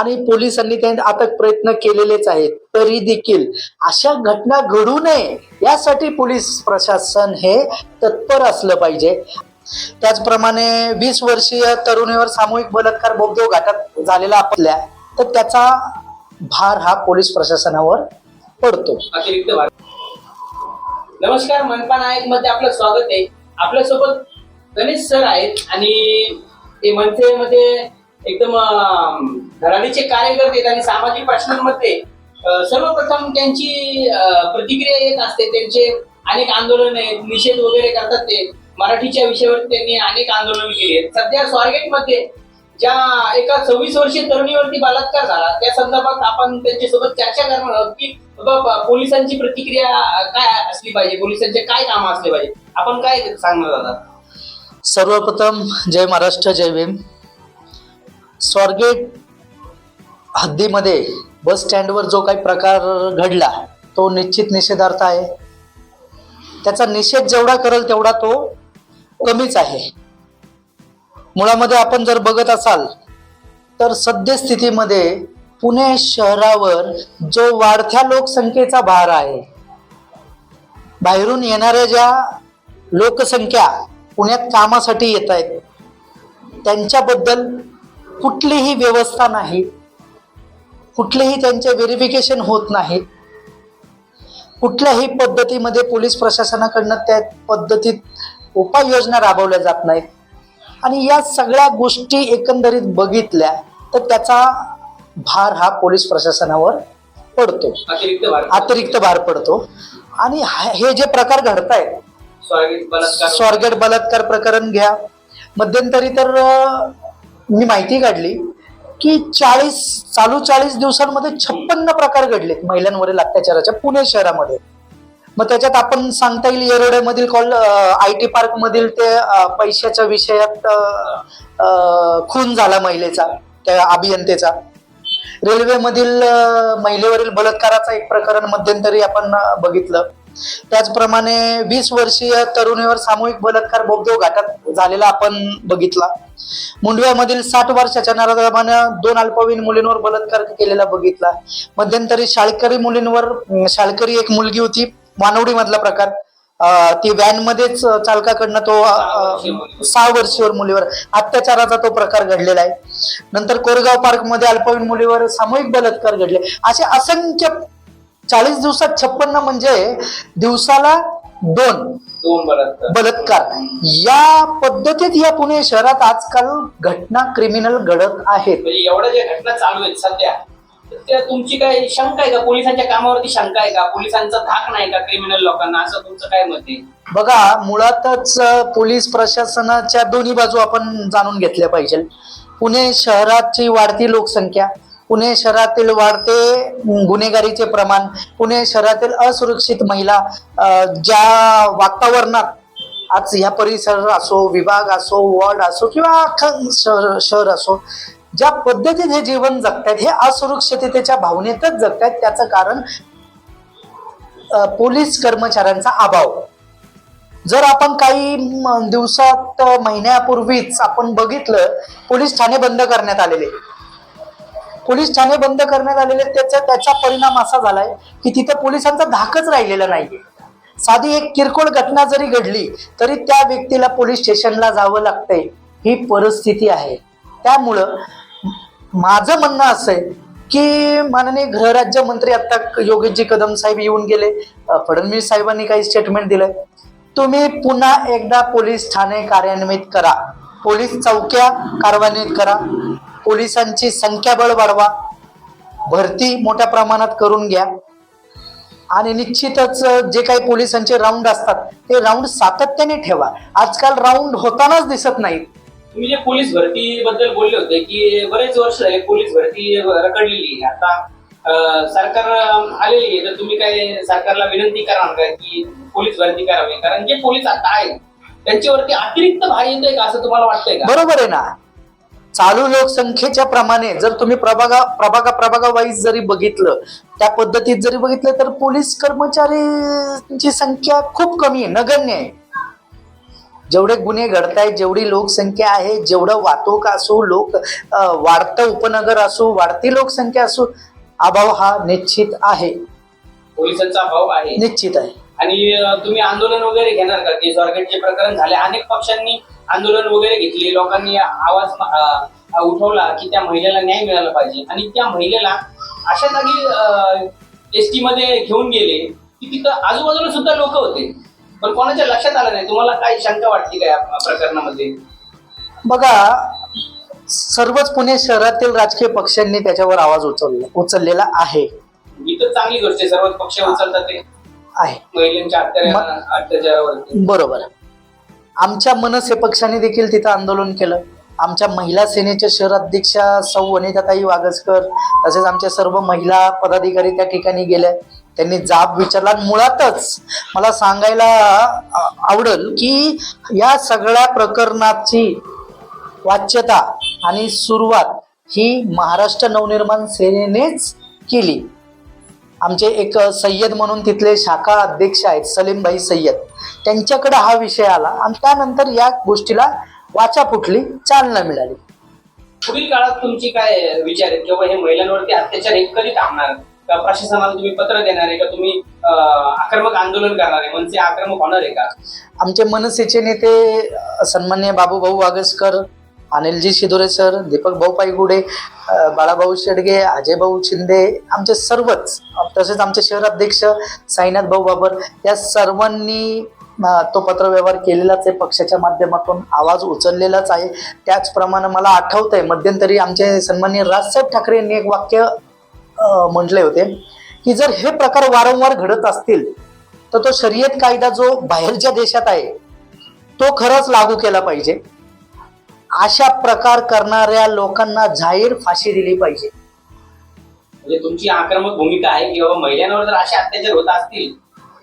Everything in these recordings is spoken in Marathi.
आणि पोलिसांनी त्यांनी अटक प्रयत्न केलेलेच आहेत. तरी देखील अशा घटना घडू नये यासाठी पोलीस प्रशासन हे तत्पर असलं पाहिजे. त्याचप्रमाणे वीस वर्षीय तरुणीवर सामूहिक बलात्कार बोगदेव घाटात झालेला आपल्या तर त्याचा भार हा पोलीस प्रशासनावर पडतो. अतिरिक्त नमस्कार मनपा नायकमध्ये आपलं स्वागत आहे. आपल्यासोबत गणेश सर आहेत आणि ते मनसेमध्ये एकदम अं, धडाडीचे कार्यकर्ते आहेत आणि सामाजिक प्रश्नांमध्ये सर्वप्रथम त्यांची प्रतिक्रिया येत असते. त्यांचे अनेक आंदोलन आहेत निषेध वगैरे करतात ते. मराठीच्या विषयावर त्यांनी अनेक आंदोलन केली आहेत. सध्या स्वारगेटमध्ये ज्या एका सव्वीस वर्षीय तरुणीवरती बलात्कार झाला त्या संदर्भात आपण त्यांच्यासोबत चर्चा करणार आहोत की बाबा पोलिसांची प्रतिक्रिया काय असली पाहिजे? पोलिसांचे काय काम असले पाहिजे? आपण काय सांगणार आहात? सर्वप्रथम जय महाराष्ट्र जय भीम. स्वारगेट हद्दीमध्ये बस स्टँडवर जो काही प्रकार घडला तो निश्चित निषेधार्थ आहे. त्याचा निषेध जेवढा करेल तेवढा तो कमीच आहे. मुळामध्ये आपण जर बघत असाल तर सद्यस्थितीमध्ये पुणे शहरावर जो वाढत्या लोकसंख्येचा भार आहे बाहेरून येणाऱ्या ज्या लोकसंख्या पुण्यात कामासाठी येत आहेत त्यांच्याबद्दल कुठलीही व्यवस्था नाही. कुठलेही त्यांचे व्हेरिफिकेशन होत नाही. कुठल्याही पद्धतीमध्ये पोलीस प्रशासनाकडनं त्या पद्धतीत उपाययोजना राबवल्या जात नाहीत. आणि या सगळ्या गोष्टी एकंदरीत बघितल्या तर त्याचा भार हा पोलीस प्रशासनावर पडतो. अतिरिक्त भार पडतो. आणि हा- जे प्रकार स्वारगेट बलात्कार. स्वारगेट बलात्कार प्रकरण घ्या मध्यंतरी तर मी माहिती काढली की चाळीस चालू चाळीस दिवसांमध्ये छप्पन्न प्रकार घडलेत महिलांवरील अत्याचाराच्या पुणे शहरामध्ये. मग त्याच्यात आपण सांगता येईल येरोड्यामधील कॉल आय टी पार्क मधील ते पैशाच्या विषयात खून झाला महिलेचा त्या अभियंतेचा. रेल्वेमधील महिलेवरील बलात्काराचा एक प्रकरण मध्यंतरी आपण बघितलं. त्याचप्रमाणे वीस वर्षीय तरुणीवर सामूहिक बलात्कार बोगदेव घाटात झालेला आपण बघितला. मुंडव्यामधील साठ वर्षाच्या नराधमानं दोन अल्पवयीन मुलींवर बलात्कार केलेला बघितला. मध्यंतरी शाळकरी मुलींवर शाळकरी एक मुलगी होती मानवडी मधला प्रकार ती व्हॅन मध्येच चालकाकडनं तो सहा वर्षीय मुलीवर अत्याचाराचा तो प्रकार घडलेला आहे. नंतर कोरेगाव पार्कमध्ये अल्पवयीन मुलीवर सामूहिक बलात्कार घडले. असे असंख्य चाळीस दिवसात छप्पन्न म्हणजे दिवसाला दोन दोन बलात्कार. बलात्कार. या पद्धतीत या पुणे शहरात आजकाल घटना क्रिमिनल घडत आहेत. म्हणजे एवढ्या ज्या घटना चालू आहेत सध्या तुमची काय शंका आहे का? पोलिसांच्या कामावरती शंका आहे का? पोलिसांचा धाक नाही का क्रिमिनल लोकांना? असं तुमचं काय मत आहे? बघा मुळातच पोलीस प्रशासनाच्या दोन्ही बाजू आपण जाणून घेतल्या पाहिजे. पुणे शहराची वाढती लोकसंख्या पुणे शहरातील वाढते गुन्हेगारीचे प्रमाण पुणे शहरातील असुरक्षित महिला ज्या वातावरणात आज ह्या परिसर असो विभाग असो वॉर्ड असो किंवा अख्खं शहर शहर असो ज्या पद्धतीत हे जीवन जगतायत हे असुरक्षिततेच्या भावनेतच जगतायत. त्याचं कारण पोलीस कर्मचाऱ्यांचा अभाव. जर आपण काही दिवसात महिन्यापूर्वीच आपण बघितलं पोलीस ठाणे बंद करण्यात आलेले. पोलीस ठाणे बंद करण्यात आलेले त्याचा त्याचा परिणाम असा झालाय की तिथे पोलिसांचा धाकच राहिलेला नाहीये. साधी एक किरकोळ घटना जरी घडली तरी त्या व्यक्तीला पोलीस स्टेशनला जावं लागतंय. ही परिस्थिती आहे. त्यामुळं माझं म्हणणं असं आहे की माननीय गृहराज्यमंत्री आत्ता योगेशजी कदम साहेब येऊन गेले. फडणवीस साहेबांनी काही स्टेटमेंट दिलंय. तुम्ही पुन्हा एकदा पोलीस ठाणे कार्यान्वित करा. पोलीस चौक्या कार्यान्वित करा. पोलिसांची संख्याबळ वाढवा. भरती मोठ्या प्रमाणात करून घ्या. आणि निश्चितच जे काही पोलिसांचे राऊंड असतात ते राऊंड सातत्याने ठेवा. आजकाल राऊंड होतानाच दिसत नाहीत. तुम्ही जे पोलीस भरती बद्दल बोलले होते की बरेच वर्ष झाले पोलीस भरती रखडलेली आहे. आता सरकार आलेली आहे तर तुम्ही काय सरकारला विनंती करणार काय की पोलीस भरती करावी? कारण जे पोलीस आता आहेत त्यांच्यावरती अतिरिक्त भार येतोय का असं तुम्हाला वाटतंय का? बरोबर आहे ना. चालू लोकसंख्येच्या प्रमाणे जर तुम्ही प्रभागा प्रभागा प्रभागा वाईज जरी बघितलं त्या पद्धतीत जरी बघितलं तर पोलीस कर्मचारीची संख्या खूप कमी आहे नगण्य आहे. जेवढे गुन्हे घडतायत जेवढी लोकसंख्या आहे जेवढं वाहतूक असो लोक वाढतं उपनगर असो वाढती लोकसंख्या असो अभाव हा निश्चित आहे. पोलिसांचा अभाव आहे. निश्चित आहे. आणि तुम्ही आंदोलन वगैरे घेणार का? की स्वारगेटचे प्रकरण झाले अनेक पक्षांनी आंदोलन वगैरे घेतले. लोकांनी आवाज उठवला की त्या महिलेला न्याय मिळाला पाहिजे. आणि त्या महिलेला अशा जागी एस टी मध्ये घेऊन गेले की तिथं आजूबाजूला सुद्धा लोक होते. पण कोणाच्या लक्षात आलं नाही? तुम्हाला काही शंका वाटते का या प्रकरणामध्ये? बघा सर्वच पुणे शहरातील राजकीय पक्षांनी त्याच्यावर आवाज उचलला उचललेला आहे. ही तर चांगली गोष्ट आहे. सर्वच पक्ष उचलतात ते. आहे. बरोबर. आमच्या मनसे पक्षाने देखील तिथं आंदोलन केलं. आमच्या महिला सेनेच्या शहर अध्यक्षा सौ वनिताताई वागसकर तसेच आमच्या सर्व महिला पदाधिकारी त्या ठिकाणी गेल्या. त्यांनी जाब विचारला मुळातच मला सांगायला आवडेल की या सगळ्या प्रकरणाची वाच्यता आणि सुरुवात ही महाराष्ट्र नवनिर्माण सेनेनेच केली. आमचे एक सय्यद म्हणून तिथले शाखा अध्यक्ष आहेत सलीमभाई सय्यद. त्यांच्याकडे हा विषय आला आणि त्यानंतर या गोष्टीला वाचा फुटली चालना मिळाली. पुढील काळात तुमची काय विचार आहेत? किंवा हे महिलांवरती अत्याचार हे कधी थांबणार? का प्रशासनाला तुम्ही पत्र देणार आहे? का तुम्ही आक्रमक आंदोलन करणार आहे? म्हणजे आक्रमक होणार आहे का? आमचे मनसेचे नेते सन्मान्य बाबूभाऊ वागसकर अनिलजी शिदोरे सर दीपक भाऊ पायगुडे बाळाभाऊ शेडगे अजय भाऊ शिंदे आमचे सर्वच तसेच आमचे शहर अध्यक्ष साईनाथ भाऊ बाबर या सर्वांनी तो पत्रव्यवहार केलेलाच आहे. पक्षाच्या माध्यमातून आवाज उचललेलाच आहे. त्याचप्रमाणे मला आठवत आहे मध्यंतरी आमचे सन्माननीय राजसाहेब ठाकरे यांनी एक वाक्य म्हटले होते की जर हे प्रकार वारंवार घडत असतील तर तो शर्यत कायदा जो बाहेरच्या देशात आहे तो खरंच लागू केला पाहिजे. अशा प्रकार करणाऱ्या लोकांना जाहीर फाशी दिली पाहिजे. म्हणजे तुमची आक्रमक भूमिका आहे की बाबा महिलांवर जर असे अत्याचार होत असतील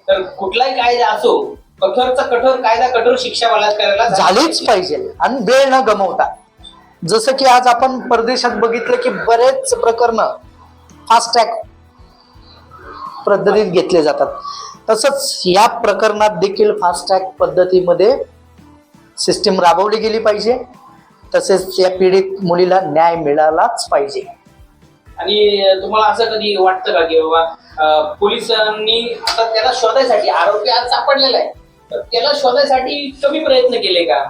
तर कुठलाही कायदा असो कठोरचा कठोर कायदा कठोर शिक्षा बलात्काराला झालीच पाहिजे. आणि वेळ न गमवता. जसं की आज आपण परदेशात बघितलं की बरेच प्रकरण फास्ट ट्रॅक पद्धतीत घेतले जातात. तसंच या प्रकरणात देखील फास्ट ट्रॅक पद्धतीमध्ये सिस्टीम राबवली गेली पाहिजे. तसेच या पीडित मुलीला न्याय मिळालाच पाहिजे. आणि तुम्हाला असं कधी वाटतं का की बाबा पोलिसांनी आता त्याला शोधायसाठी आरोपी आज सापडलेला आहे तर त्याला शोधायसाठी कमी प्रयत्न केले का?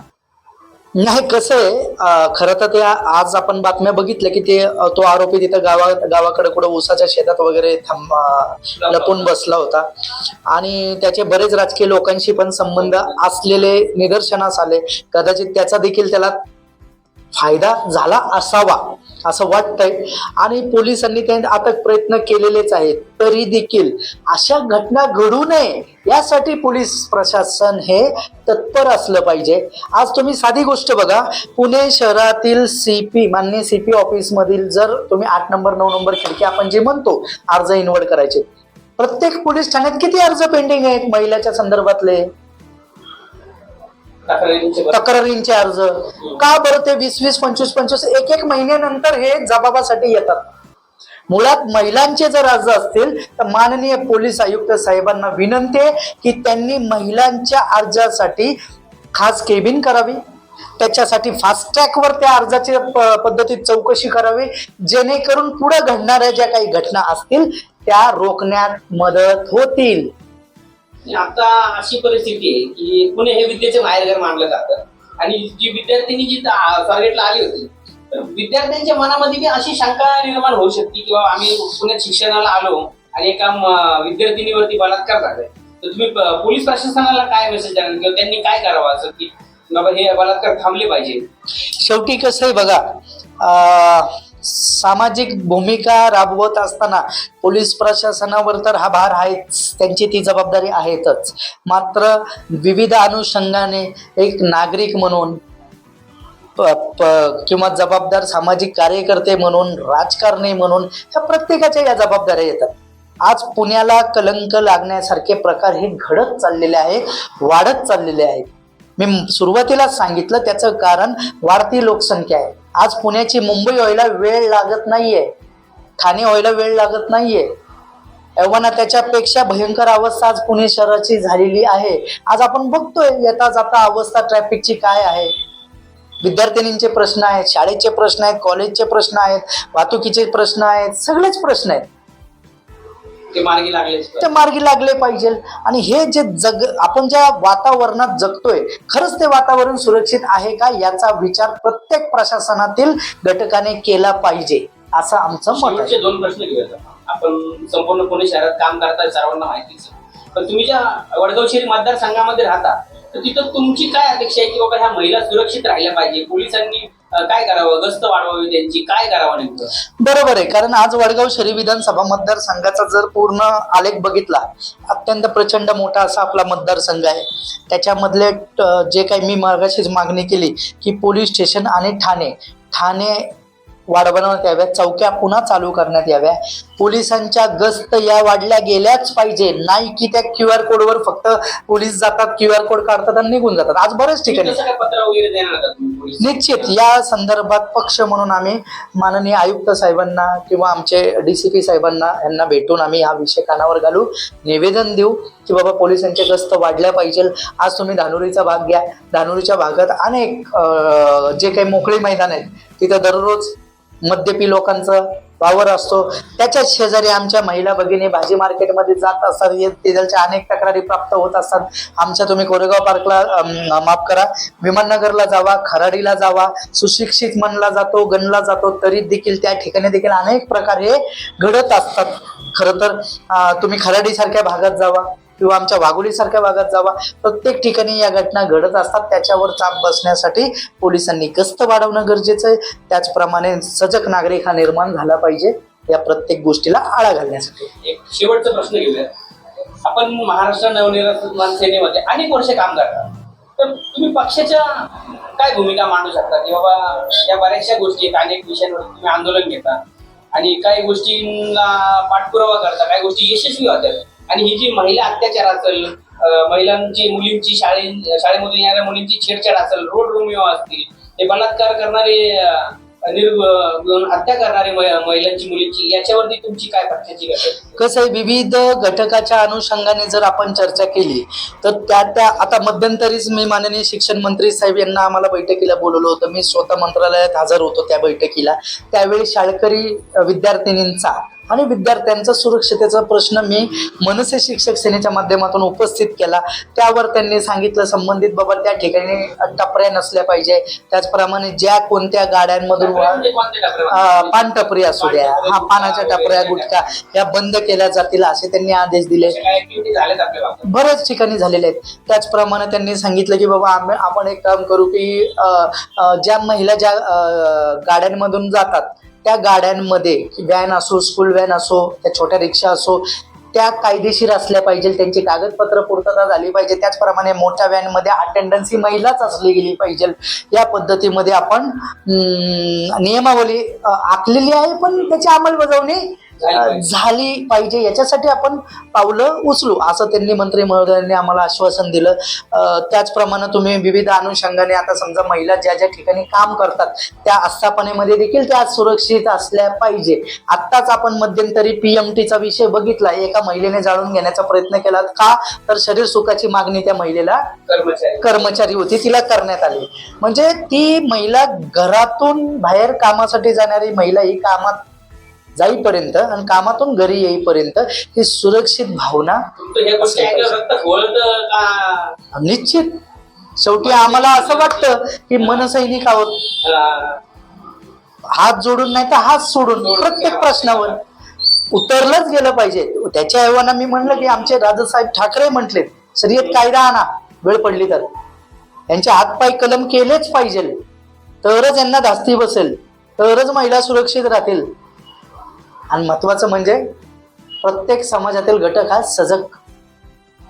नाही कसं आहे खरं तर ते आज आपण बातम्या बघितल्या की ते तो आरोपी तिथं गावा गावाकडे कुठं ऊसाच्या शेतात वगैरे थांब लपून बसला होता. आणि त्याचे बरेच राजकीय लोकांशी पण संबंध असलेले निदर्शनास आले. कदाचित त्याचा देखील त्याला फायदा झाला असावा असं वाटतंय. आणि पोलिसांनी ते आता प्रयत्न केलेलेच आहेत तरी देखील अशा घटना घडू नये यासाठी पोलीस प्रशासन हे तत्पर असलं पाहिजे. आज तुम्ही साधी गोष्ट बघा पुणे शहरातील सीपी मान्य सीपी ऑफिस मधील जर तुम्ही आठ नंबर नऊ नंबर खिडकी आपण जे म्हणतो अर्ज इन्वर्ट करायचे. प्रत्येक पोलीस ठाण्यात किती अर्ज पेंडिंग आहेत महिलाच्या संदर्भातले? तक्रारींचे अर्ज. का बरं ते वीस वीस पंचवीस पंचवीस एक एक महिन्यानंतर हे जबाबासाठी येतात? मुळात महिलांचे जर अर्ज असतील तर माननीय पोलीस आयुक्त साहेबांना विनंती आहे की त्यांनी महिलांच्या अर्जासाठी खास केबिन करावी. त्याच्यासाठी फास्ट ट्रॅकवर त्या अर्जाची प- पद्धतीत चौकशी करावी. जेणेकरून पुढे घडणाऱ्या ज्या काही घटना असतील त्या रोखण्यात मदत होतील. आता अशी परिस्थिती आहे की पुणे हे विद्येचे माहेरघर मानलं जातं. आणि जी विद्यार्थिनी जी टार्गेटला आली होती तर विद्यार्थ्यांच्या मनामध्ये बी अशी शंका निर्माण होऊ शकते किंवा आम्ही पुण्यात शिक्षणाला आलो आणि एका विद्यार्थिनीवरती बलात्कार झालाय तर तुम्ही पोलीस प्रशासनाला काय मेसेज द्याल? किंवा त्यांनी काय करावं असं की बाबा हे बलात्कार थांबले पाहिजे? शेवटी कसं आहे बघा सामाजिक भूमिका राबवत असताना पोलीस प्रशासनावर तर हा भार आहेच. त्यांची ती जबाबदारी आहेतच. मात्र विविध अनुषंगाने एक नागरिक म्हणून प- प- किंवा जबाबदार सामाजिक कार्यकर्ते म्हणून राजकारणी म्हणून ह्या प्रत्येकाच्या या जबाबदाऱ्या येतात. आज पुण्याला कलंक लागण्यासारखे प्रकार हे घडत चाललेले आहेत वाढत चाललेले आहेत. मी सुरुवातीला सांगितलं त्याचं कारण वाढती लोकसंख्या आहे. आज पुण्याची मुंबई व्हायला वेळ लागत नाहीये. ठाणे व्हायला वेळ लागत नाहीये. एव्हाना त्याच्यापेक्षा भयंकर अवस्था आज पुणे शहराची झालेली आहे. आज आपण बघतोय येता जाता अवस्था ट्रॅफिकची काय आहे. विद्यार्थिनींचे प्रश्न आहेत शाळेचे प्रश्न आहेत कॉलेजचे प्रश्न आहेत वाहतुकीचे प्रश्न आहेत सगळेच प्रश्न आहेत. ते मार्गी लागलेच ते मार्गी लागले पाहिजे आणि हे जे जग आपण ज्या वातावरणात जगतोय खरंच ते वातावरण सुरक्षित आहे का याचा विचार प्रत्येक प्रशासनातील घटकाने केला पाहिजे असं आमचं मत आहे शेवटचे दोन प्रश्न घेऊयात आपण. संपूर्ण पुणे शहरात काम करताय सर्वांना माहितीच आहे. पण तुम्ही ज्या वडगाव शहरी मतदारसंघामध्ये राहता तर तिथं तुमची काय अपेक्षा आहे की बाबा ह्या महिला सुरक्षित राहिल्या पाहिजे पोलिसांनी काय करावं? गस्त वाढवावी त्यांची. काय करावं नेमकं? बरोबर आहे. कारण आज वडगाव शहरी विधानसभा मतदारसंघाचा जर पूर्ण आलेख बघितला अत्यंत प्रचंड मोठा असा आपला मतदारसंघ आहे. त्याच्यामधले जे काही मी मार्गाशीच मागणी केली की पोलीस स्टेशन आणि ठाणे ठाणे वाढवण्यात याव्या चौक्या पुन्हा चालू करण्यात याव्या. पोलिसांच्या गस्त या वाढल्या गेल्याच पाहिजे. नाही की त्या क्यू आर कोडवर फक्त पोलीस जातात क्यू आर कोड काढतात आणि निघून जातात. आज बऱ्याच ठिकाणी. निश्चित. या संदर्भात पक्ष म्हणून आम्ही माननीय आयुक्त साहेबांना किंवा आमचे डीसीपी साहेबांना यांना भेटून आम्ही हा विषय कानावर घालू निवेदन देऊ की बाबा पोलिसांचे गस्त वाढल्या पाहिजे. आज तुम्ही धानुरीचा भाग घ्या. धानुरीच्या भागात अनेक जे काही मोकळी मैदान आहेत तिथं दररोज मद्यपी लोकांचं वावर असतो. त्याच्याच शेजारी आमच्या महिला भगिनी भाजी मार्केटमध्ये जात असतात. त्याच्या अनेक तक्रारी प्राप्त होत असतात. आमच्या तुम्ही कोरेगाव पार्कला माफ करा. विमाननगरला जावा खराडीला जावा सुशिक्षित म्हणला जातो गणला जातो तरी देखील त्या ठिकाणी देखील अनेक प्रकार हे घडत असतात. खरं तर तुम्ही खराडीसारख्या भागात जावा. किंवा आमच्या वाघोलीसारख्या भागात जावा. प्रत्येक ठिकाणी या घटना घडत असतात. त्याच्यावर चाप बसण्यासाठी पोलिसांनी गस्त वाढवणं गरजेचं आहे. त्याचप्रमाणे सजग नागरिक हा निर्माण झाला पाहिजे या प्रत्येक गोष्टीला आळा घालण्यासाठी. एक शेवटचा प्रश्न घेऊया. आपण महाराष्ट्र नवनिर्माण सेनेमध्ये अनेक वर्ष काम करतात तर तुम्ही पक्षाच्या काय भूमिका मांडू शकता? की बाबा या बऱ्याचशा गोष्टी आहेत अनेक विषयांवर तुम्ही आंदोलन घेता. आणि काही गोष्टींना पाठपुरावा करता काही गोष्टी यशस्वी होतात. आणि ही जी महिला अत्याचार असेल महिलांची मुलींची शाळे शाळेमधून येणाऱ्या मुलींची छेडछाड असेल रोड रोमिओ असतील हे बलात्कार करणारे हत्या करणारे महिलांची मुलींची याच्यावरती तुमची काय पक्षाची कसं आहे विविध घटकाच्या अनुषंगाने जर आपण चर्चा केली तर त्या त्या आता मध्यंतरीच मी माननीय शिक्षण मंत्री साहेब यांना आम्हाला बैठकीला बोलवलं होतं. मी स्वतः मंत्रालयात हजर होतो त्या बैठकीला. त्यावेळी शाळकरी विद्यार्थिनींचा आणि विद्यार्थ्यांचा सुरक्षतेचा प्रश्न मी मनसे शिक्षक सेनेच्या माध्यमातून उपस्थित केला. त्यावर त्यांनी सांगितलं संबंधित बाबा त्या ठिकाणी टपऱ्या नसल्या पाहिजे. त्याचप्रमाणे ज्या कोणत्या गाड्यांमधून म्हणजे कोणते टपरे असू द्या हा पानाच्या टपऱ्या गुटखा या बंद केल्या जातील असे त्यांनी आदेश दिले. बऱ्याच ठिकाणी झालेले आहेत. त्याचप्रमाणे त्यांनी सांगितलं की बाबा आम्ही आपण एक काम करू की ज्या महिला ज्या गाड्यांमधून जातात त्या गाड्यांमध्ये व्हॅन असो स्कूल व्हॅन असो त्या छोट्या रिक्षा असो त्या कायदेशीर असल्या पाहिजे त्यांची कागदपत्र पूर्तता झाली पाहिजे. त्याचप्रमाणे मोठ्या व्हॅनमध्ये अटेंडन्स ही महिलाच असली गेली पाहिजे. या पद्धतीमध्ये आपण नियमावली आखलेली आहे पण त्याची अंमलबजावणी झाली पाहिजे. याच्यासाठी आपण पावलं उचलू. असं त्यांनी मंत्री महोदयांनी आम्हाला आश्वासन दिलं. त्याचप्रमाणे तुम्ही विविध अनुषंगाने आता समजा महिला ज्या ज्या ठिकाणी काम करतात त्या आस्थापनेमध्ये देखील त्या सुरक्षित असल्या पाहिजे. आत्ताच आपण मध्यंतरी पीएमटीचा विषय बघितला. एका महिलेने जाणून घेण्याचा प्रयत्न केला का? तर शरीर सुखाची मागणी त्या महिलेला कर्मचारी होती तिला करण्यात आली. म्हणजे ती महिला घरातून बाहेर कामासाठी जाणारी महिला ही कामात जाईपर्यंत आणि कामातून घरी येईपर्यंत ही सुरक्षित भावना निश्चित. शेवटी आम्हाला असं वाटतं की मनसैनिक आहोत. हात जोडून नाही तर हात सोडून प्रत्येक प्रश्नावर. उतरलंच गेलं पाहिजे. त्याच्या ऐवना मी म्हणलं की आमचे राजसाहेब ठाकरे म्हटले शर्यत कायदा आणा वेळ पडली तर. यांचे हातपाय कलम केलेच पाहिजे. तरच यांना धास्ती बसेल. तरच महिला सुरक्षित राहतील. आणि महत्वाचं म्हणजे प्रत्येक समाजातील घटक हा सजग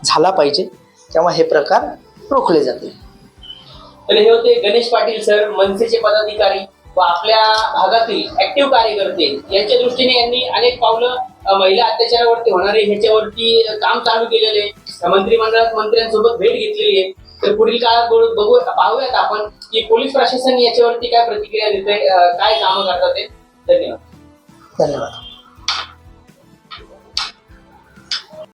झाला पाहिजे तेव्हा हे प्रकार रोखले जातील. तर हे होते गणेश पाटील सर मनसेचे पदाधिकारी व आपल्या भागातील ऍक्टिव्ह कार्यकर्ते. यांच्या दृष्टीने यांनी अनेक पावलं महिला अत्याचारावरती होणारे ह्याच्यावरती काम चालू केलेले आहे. मंत्रिमंडळात मंत्र्यांसोबत भेट घेतलेली आहे. तर पुढील काळात बघू- पाहूयात आपण की पोलीस प्रशासन याच्यावरती काय प्रतिक्रिया देते काय कामं करतात ते. धन्यवाद. धन्यवाद.